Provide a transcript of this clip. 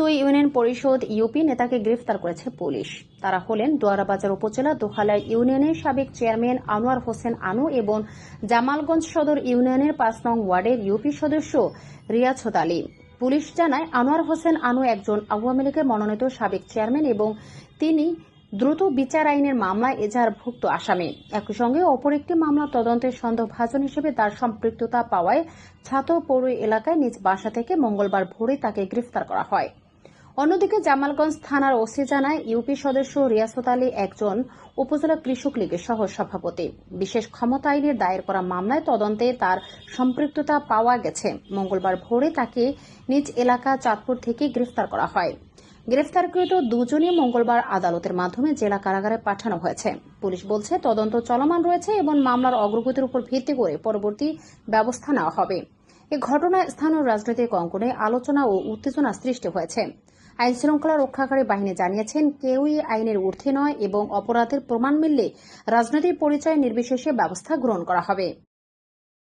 দুই ইউনিয়ন পরিষদ ইউপি নেতাকে গ্রেফতার করেছে পুলিশ। তারা হলেন দোয়ারাবাজার উপজেলা দোহালাই ইউনিয়নের সাবেক চেয়ারম্যান আনোয়ার হোসেন আনু এবং জামালগঞ্জ সদর ইউনিয়নের পাঁচ নং ওয়ার্ডের ইউপি সদস্য রিয়াছত আলী। পুলিশ জানায়, আনোয়ার হোসেন আনু একজন আওয়ামী লীগের মনোনীত সাবেক চেয়ারম্যান এবং তিনি দ্রুত বিচার আইনের মামলায় এজাহারভুক্ত আসামি। একই সঙ্গে অপর একটি মামলা তদন্তের সন্দেহভাজন হিসেবে তার সম্পৃক্ততা পাওয়ায় ছাতো পৌর এলাকায় নিজ বাসা থেকে মঙ্গলবার ভোরে তাকে গ্রেফতার করা হয়। অন্যদিকে জামালগঞ্জ থানার ওসি জানায়, ইউপি সদস্য রিয়াসত আলী একজন উপজেলা কৃষক লীগের সহ সভাপতি বিশেষ ক্ষমতা আইনের দায়ের করা মামলায় তদন্তে তার সম্পৃক্ততা পাওয়া গেছে। মঙ্গলবার ভোরে তাকে নিজ এলাকা চাঁদপুর থেকে গ্রেফতার করা হয়। গ্রেফতারকৃত দুজনই মঙ্গলবার আদালতের মাধ্যমে জেলা কারাগারে পাঠানো হয়েছে। পুলিশ বলছে, তদন্ত চলমান রয়েছে এবং মামলার অগ্রগতির উপর ভিত্তি করে পরবর্তী ব্যবস্থা নেওয়া হবে। এ ঘটনায় স্থানীয় রাজনৈতিক অঙ্গনে আলোচনা ও উত্তেজনা সৃষ্টি হয়েছে। আইন শৃঙ্খলা রক্ষাকারী বাহিনী জানিয়েছেন, কেউই আইনের ঊর্ধ্বে নয় এবং অপরাধের প্রমাণ মিললে রাজনৈতিক পরিচয় নির্বিশেষে ব্যবস্থা গ্রহণ করা হবে।